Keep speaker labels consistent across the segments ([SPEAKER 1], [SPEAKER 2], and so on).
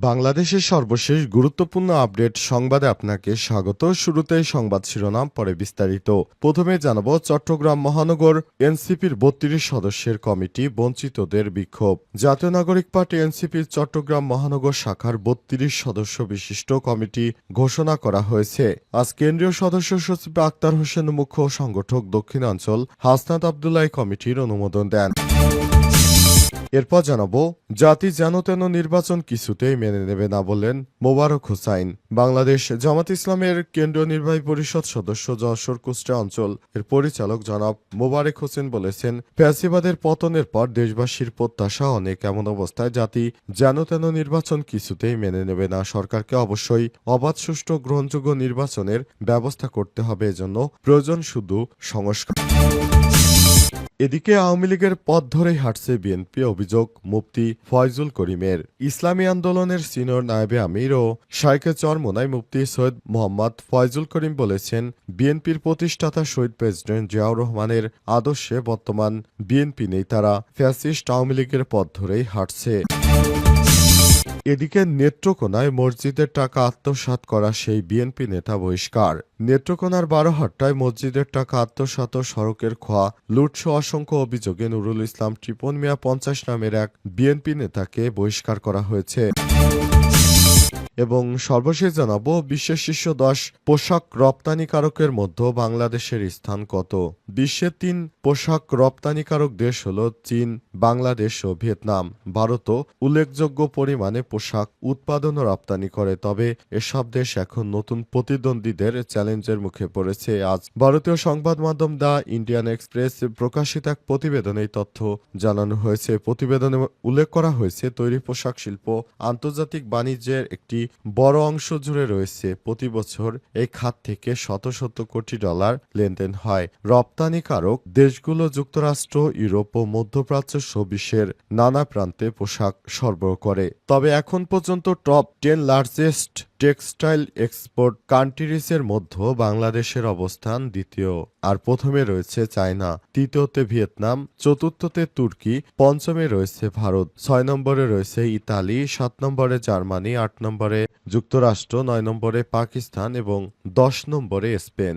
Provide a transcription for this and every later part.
[SPEAKER 1] বাংলাদেশের সর্বশেষ গুরুত্বপূর্ণ আপডেট সংবাদে আপনাকে স্বাগত। শুরুতে সংবাদ শিরোনাম, পরে বিস্তারিত। প্রথমে জানাব, চট্টগ্রাম মহানগর এনসিপির বত্রিশ সদস্যের কমিটি বঞ্চিতদের বিক্ষোভ। জাতীয় নাগরিক পার্টি এনসিপির চট্টগ্রাম মহানগর শাখার বত্রিশ সদস্য বিশিষ্ট কমিটি ঘোষণা করা হয়েছে। আজ কেন্দ্রীয় সদস্য সচিব আক্তার হোসেন মুখ্য সংগঠক দক্ষিণাঞ্চল হাসনাত আবদুল্লাহ কমিটির অনুমোদন দেন। এরপর জানাব, জাতি যেন তেন নির্বাচন কিছুতেই মেনে নেবে না বললেন মোবারক হোসাইন। বাংলাদেশ জামাত ইসলামের কেন্দ্রীয় নির্বাহী পরিষদ সদস্য যশোর কুষ্টা অঞ্চল। এর পরিচালক জনাব মোবারক হোসেন বলেছেন, ফ্যাসিবাদের পতনের পর দেশবাসীর প্রত্যাশা অনেক এমন অবস্থায় জাতি যেন তেন নির্বাচন কিছুতেই মেনে নেবে না। সরকারকে অবশ্যই অবাধ সুষ্ঠু গ্রহণযোগ্য নির্বাচনের ব্যবস্থা করতে হবে। এজন্য প্রয়োজন শুধু সংস্কার। এদিকে আওয়ামী লীগের পথ ধরেই হাঁটছে বিএনপি অভিযোগ মুফতি ফয়জুল করিমের। ইসলামী আন্দোলনের সিনিয়র নায়েবে আমির ও শাইকে চরমোনাই মুফতি সৈয়দ মোহাম্মদ ফয়জুল করিম বলেছেন, বিএনপির প্রতিষ্ঠাতা শহীদ প্রেসিডেন্ট জিয়াউর রহমানের আদর্শে বর্তমান বিএনপি নেই, তারা ফ্যাসিস্ট আওয়ামী লীগের পথ ধরেই হাঁটছে। এদিকে নেত্রকোনায় মসজিদের টাকা আত্মসাত করা সেই বিএনপি নেতা বহিষ্কার। নেত্রকোনার বারোহাট্টায় মসজিদের টাকা আত্মসাত সড়কের খোয়া লুটসহ অসংখ্য অভিযোগে নুরুল ইসলাম ত্রিপন মিয়া পঞ্চাশ নামের এক বিএনপি নেতাকে বহিষ্কার করা হয়েছে। এবং সর্বশেষ জানাব, বিশ্বের শীর্ষ দশ পোশাক রপ্তানিকারকের মধ্যে বাংলাদেশের স্থান কত? বিশ্বের তিন পোশাক রপ্তানিকারক দেশ হল চীন, বাংলাদেশ ও ভিয়েতনাম। ভারতও উল্লেখযোগ্য পরিমাণে পোশাক উৎপাদন ও রপ্তানি করে, তবে এসব দেশ এখন নতুন প্রতিদ্বন্দ্বীদের চ্যালেঞ্জের মুখে পড়েছে। আজ ভারতীয় সংবাদ মাধ্যম দ্য ইন্ডিয়ান এক্সপ্রেস প্রকাশিত এক প্রতিবেদনে এই তথ্য জানানো হয়েছে। প্রতিবেদনে উল্লেখ করা হয়েছে, তৈরি পোশাক শিল্প আন্তর্জাতিক বাণিজ্যের একটি বড় অংশ জুড়ে রয়েছে। প্রতি বছর এই খাত থেকে শত শত কোটি ডলার লেনদেন হয়। রপ্তানিকারক দেশগুলো যুক্তরাষ্ট্র, ইউরোপ ও মধ্যপ্রাচ্য সহ বিশ্বের নানা প্রান্তে পোশাক সরবরাহ করে। তবে এখন পর্যন্ত top ten largest textile export কান্ট্রিজের মধ্যে বাংলাদেশের অবস্থান দ্বিতীয়, আর প্রথমে রয়েছে চায়না, তৃতীয়তে ভিয়েতনাম, চতুর্থতে তুর্কি, পঞ্চমে রয়েছে ভারত, ছয় নম্বরে রয়েছে ইতালি, সাত নম্বরে জার্মানি, আট নম্বরে যুক্তরাষ্ট্র, নয় নম্বরে পাকিস্তান এবং দশ নম্বরে স্পেন।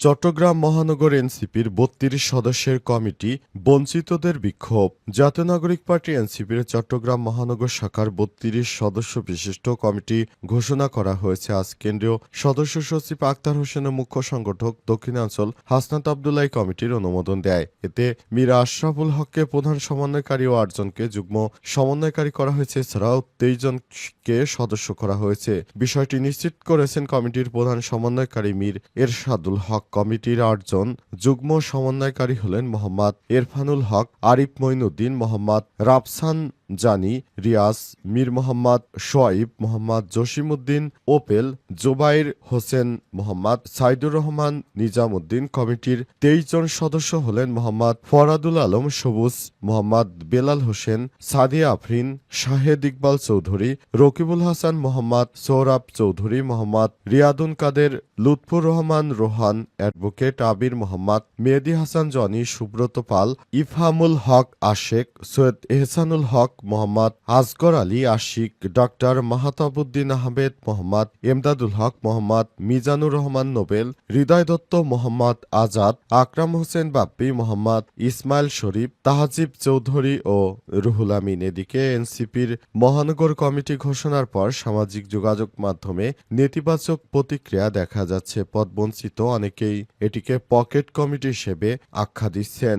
[SPEAKER 1] চট্টগ্রাম মহানগর এনসিপির বত্রিশ সদস্যের কমিটি বঞ্চিতদের বিক্ষোভ। জাতীয় নাগরিক পার্টি এনসিপির চট্টগ্রাম মহানগর শাখার বত্রিশ সদস্য বিশিষ্ট কমিটি ঘোষণা করা হয়েছে। আজ কেন্দ্রীয় সদস্য সচিব আক্তার হোসেনের মুখ্য সংগঠক দক্ষিণাঞ্চল হাসনাত আবদুল্লাহ কমিটির অনুমোদন দেয়। এতে মীরা আশরাফুল হককে প্রধান সমন্বয়কারী ও আটজনকে যুগ্ম সমন্বয়কারী করা হয়েছে। এছাড়াও তেইশ জনকে সদস্য করা হয়েছে। বিষয়টি নিশ্চিত করেছেন কমিটির প্রধান সমন্বয়কারী মীর এরশাদুল হক। কমিটির আটজন যুগ্ম সমন্বয়কারী হলেন মোহাম্মদ এরফানুল হক আরিফ মঈনুদ্দিন মোহাম্মদ রাফসান জানি রিয়াজ, মীর মোহাম্মদ শোয়াইব মোহাম্মদ জসিমউদ্দিন, ওপেল, জোবাইর হোসেন, মোহাম্মদ সাইদুর রহমান নিজামুদ্দিন কমিটির তেইশ জন সদস্য হলেন Mohammad ফরাদুল Alam Sabuj, Mohammad Belal Hossain, Sadia Afrin, Shahed Iqbal Chowdhury, Rakibul Hasan Mohammad, Sourav Chowdhury, Mohammad Riadun Kader, Lutfur Rahman Rohan, advocate Abir Mohammad, Mehedi Hasan Johnny, Subrata Pal, Ifhamul Haque Ashek, Syed Ehsanul Haque Mohammad Asgar Ali Ashiq, doctor Mahatabuddin Ahmed Mohammad, Emdadul Haque Mohammad, Mizanur Rahman Nobel, Hridoy Dutta Mohammad Azad, Akram Hossain Bappi Mohammad, Ismail Sharif, Tahajib Chowdhury ও রুহুল আমিন। এদিকে এনসিপির মহানগর কমিটি ঘোষণার পর সামাজিক যোগাযোগ মাধ্যমে নেতিবাচক প্রতিক্রিয়া দেখা যাচ্ছে। পদবঞ্চিত অনেকেই এটিকে পকেট কমিটি হিসেবে আখ্যা দিচ্ছেন।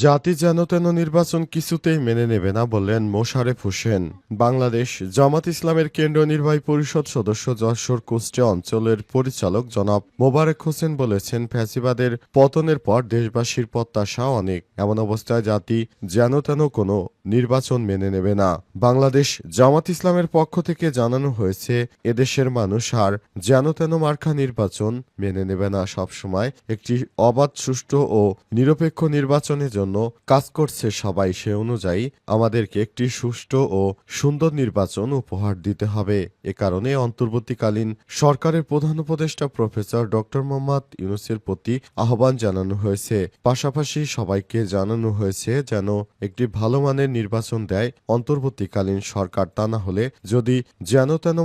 [SPEAKER 1] জাতি যেন তেন নির্বাচন কিছুতেই মেনে নেবে না বললেন মোশারেফ হোসেন। বাংলাদেশ জামাত ইসলামের কেন্দ্রীয় নির্বাহী পরিষদ সদস্য যশোর কুষ্টিয়া অঞ্চলের পরিচালক জনাব মোবারক হোসেন বলেছেন, ফ্যাসিবাদের পতনের পর দেশবাসীর প্রত্যাশা অনেক। এমন অবস্থায় জাতি যেন তেন কোনো নির্বাচন মেনে নেবে না। বাংলাদেশ জামাত ইসলামের পক্ষ থেকে জানানো হয়েছে, এদেশের মানুষ আর যেন তেন মার্কা নির্বাচন মেনে নেবে না। সবসময় একটি অবাধ, সুষ্ঠু ও নিরপেক্ষ নির্বাচনের জন্য জন্য কাজ করছে সবাই সে অনুযায়ী আমাদেরকে একটি সুষ্ঠু ও সুন্দর নির্বাচন উপহার দিতে হবে। এ কারণে অন্তর্বর্তীকালীন সরকারের প্রধান উপদেষ্টা প্রফেসর ডক্টর মোহাম্মদ ইউনুসের প্রতি আহ্বান জানানো হয়েছে। পাশাপাশি সবাইকে জানানো হয়েছে যেন একটি ভালো মানের নির্বাচন দেয় অন্তর্বর্তীকালীন সরকার। তা না হলে যদি যেন তেন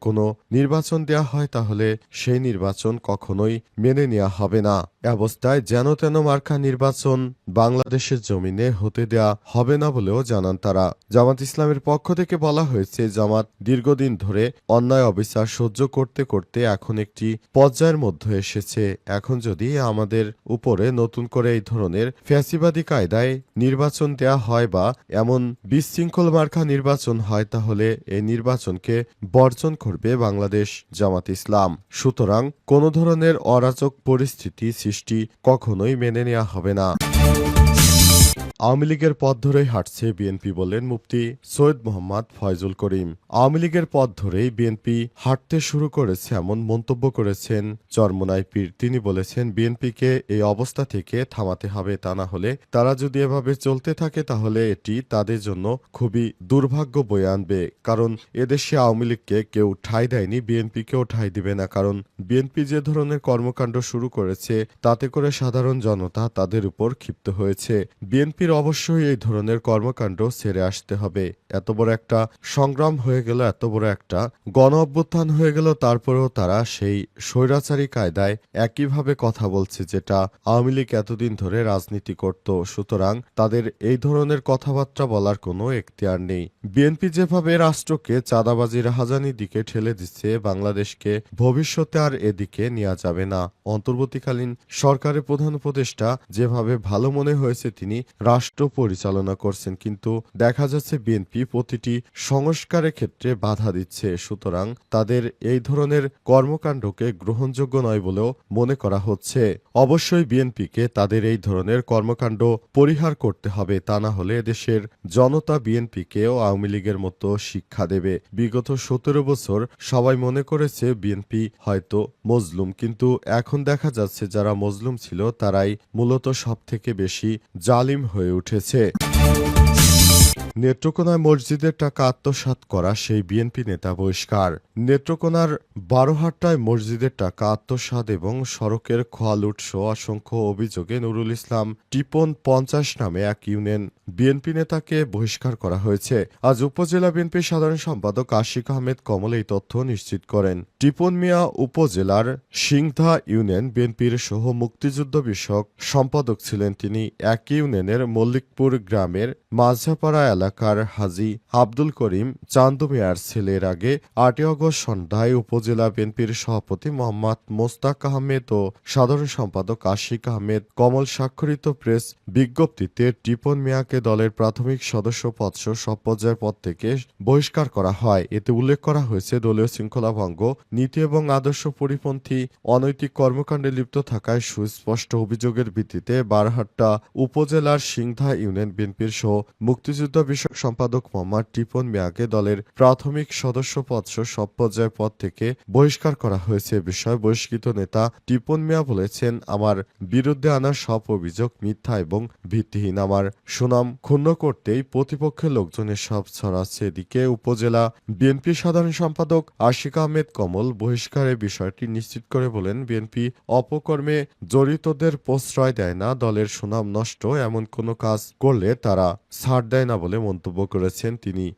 [SPEAKER 1] কোনো নির্বাচন দেয়া হয়, তাহলে সেই নির্বাচন কখনোই মেনে নেওয়া হবে না। অবস্থায় যেন তেন মার্কা নির্বাচন বাংলাদেশের জমিনে হতে দেয়া হবে না বলেও জানান তারা। জামাত ইসলামের পক্ষ থেকে বলা হয়েছে, জামাত দীর্ঘদিন ধরে অন্যায় অবিচার সহ্য করতে করতে এখন একটি পর্যায়ের মধ্যে এসেছে। এখন যদি আমাদের উপরে নতুন করে এই ধরনের ফ্যাসিবাদী কায়দায় নির্বাচন দেয়া হয় বা এমন বিশৃঙ্খল মার্কা নির্বাচন হয়, তাহলে এই নির্বাচনকে বর্জন করবে বাংলাদেশ জামাত ইসলাম। সুতরাং কোনো ধরনের অরাজক পরিস্থিতি সৃষ্টি কখনোই মেনে নেওয়া হবে না। আওয়ামী লীগের পথ ধরেই হাঁটছে বিএনপি বললেন মুফতি সৈয়দ মোহাম্মদ ফয়জুল করিম। আওয়ামী লীগের পথ ধরেই বিএনপি হাঁটতে শুরু করেছে এমন মন্তব্য করেছেন চরমোনাই পীর। তিনি বলেছেন, বিএনপিকে এই অবস্থা থেকে থামাতে হবে, তা না হলে তারা যদি এভাবে চলতে থাকে তাহলে এটি তাদের জন্য খুবই দুর্ভাগ্য বয়ে আনবে। কারণ এদেশে আওয়ামী লীগকে কেউ ঠাঁই দেয়নি, বিএনপিকেও ঠাঁই দিবে না। কারণ বিএনপি যে ধরনের কর্মকাণ্ড শুরু করেছে, তাতে করে সাধারণ জনতা তাদের উপর ক্ষিপ্ত হয়েছে। বিএনপির অবশ্যই এই ধরনের কর্মকাণ্ড ছেড়ে আসতে হবে। এত বড় একটা সংগ্রাম হয়ে গেল, এত বড় একটা গণ অভ্যুত্থান হয়ে গেল, তারপরেও তারা সেই স্বৈরাচারী কায়দায় একইভাবে কথা বলছে যেটা আওয়ামী লীগ এতদিন ধরে রাজনীতি করত। সুতরাং তাদের এই ধরনের কথাবার্তা বলার কোনো এখতিয়ার নেই। বিএনপি যেভাবে রাষ্ট্রকে চাঁদাবাজির হাজানি দিকে ঠেলে দিচ্ছে, বাংলাদেশকে ভবিষ্যতে আর এদিকে নেওয়া যাবে না। অন্তর্বর্তীকালীন সরকারের প্রধান উপদেষ্টা যেভাবে ভালো মনে হয়েছে, তিনি রাষ্ট্র পরিচালনা করছেন, কিন্তু দেখা যাচ্ছে বিএনপি প্রতিটি সংস্কারের ক্ষেত্রে বাধা দিচ্ছে। সুতরাং তাদের এই ধরনের কর্মকাণ্ডকে গ্রহণযোগ্য নয় বলেও মনে করা হচ্ছে। অবশ্যই বিএনপিকে তাদের এই ধরনের কর্মকাণ্ড পরিহার করতে হবে, তা না হলে দেশের জনতা বিএনপিকেও আওয়ামী লীগের মতো শিক্ষা দেবে। বিগত সতেরো বছর সবাই মনে করেছে বিএনপি হয়তো মজলুম, কিন্তু এখন দেখা যাচ্ছে যারা মজলুম ছিল তারাই মূলত সব থেকে বেশি জালিম হয়ে উঠেছে। নেত্রকোনায় মসজিদের টাকা আত্মসাৎ করা সেই বিএনপি নেতা বহিষ্কার। নেত্রকোনার বারোহাট্টায় মসজিদের টাকা আত্মসাৎ এবং সড়কের খোয়া লুটসহ অসংখ্য অভিযোগে নুরুল ইসলাম টিপন পঞ্চাশ নামে এক ইউনিয়ন। বিএনপি নেতাকে বহিষ্কার করা হয়েছে। আজ উপজেলা বিএনপির সাধারণ সম্পাদক আশিক আহমেদ কমল এই তথ্য নিশ্চিত করেন। টিপন মিয়া উপজেলার সিংধা ইউনিয়ন বিএনপির সহ মুক্তিযুদ্ধ বিষয়ক সম্পাদক ছিলেন তিনি। এক ইউনিয়নের মল্লিকপুর গ্রামের মাঝাপাড়া এলাকার হাজি আব্দুল করিম চান্দু মিয়ার ছেলের আগে আটই অগস্ট সন্ধ্যায় উপজেলা বিএনপির সভাপতি মোহাম্মদ মোস্তাক আহমেদ ও সাধারণ সম্পাদক আশিক আহমেদ কমল স্বাক্ষরিত প্রেস বিজ্ঞপ্তিতে টিপন মিয়াকে দলের প্রাথমিক সদস্য পদসহ সব পর্যায়ের পদ থেকে বহিষ্কার করা হয়। এতে উল্লেখ করা হয়েছে দলীয় শৃঙ্খলা ভঙ্গ নীতি এবং আদর্শ পরিপন্থী অনৈতিক কর্মকাণ্ডে লিপ্ত থাকায় সুস্পষ্ট অভিযোগের ভিত্তিতে বারহাট্টা উপজেলার সিংধা ইউনিয়ন বিএনপির সহ মুক্তিযুদ্ধ বিষয়ক সম্পাদক মোহাম্মদ টিপন মিয়াকে দলের প্রাথমিক সদস্য পদসহ সব পর্যায়ের পদ থেকে বহিষ্কার করা হয়েছে বিষয়ে বহিষ্কৃত নেতা টিপন মিয়া বলেছেন, আমার বিরুদ্ধে আনা সব অভিযোগ মিথ্যা এবং ভিত্তিহীন। আমার সুনাম ক্ষুণ্ণ করতেই প্রতিপক্ষের লোকজনের সব ছড়াচ্ছে। এদিকে উপজেলা বিএনপি সাধারণ সম্পাদক আশিক আহমেদ কমল বহিষ্কারের বিষয়টি নিশ্চিত করে বলেন, বিএনপি অপকর্মে জড়িতদের প্রশ্রয় দেয় না, দলের সুনাম নষ্ট, এমন কোনো কাজ করলে তারা ছাড় দেয় না বলে মন্তব্য করেছেন তিনি।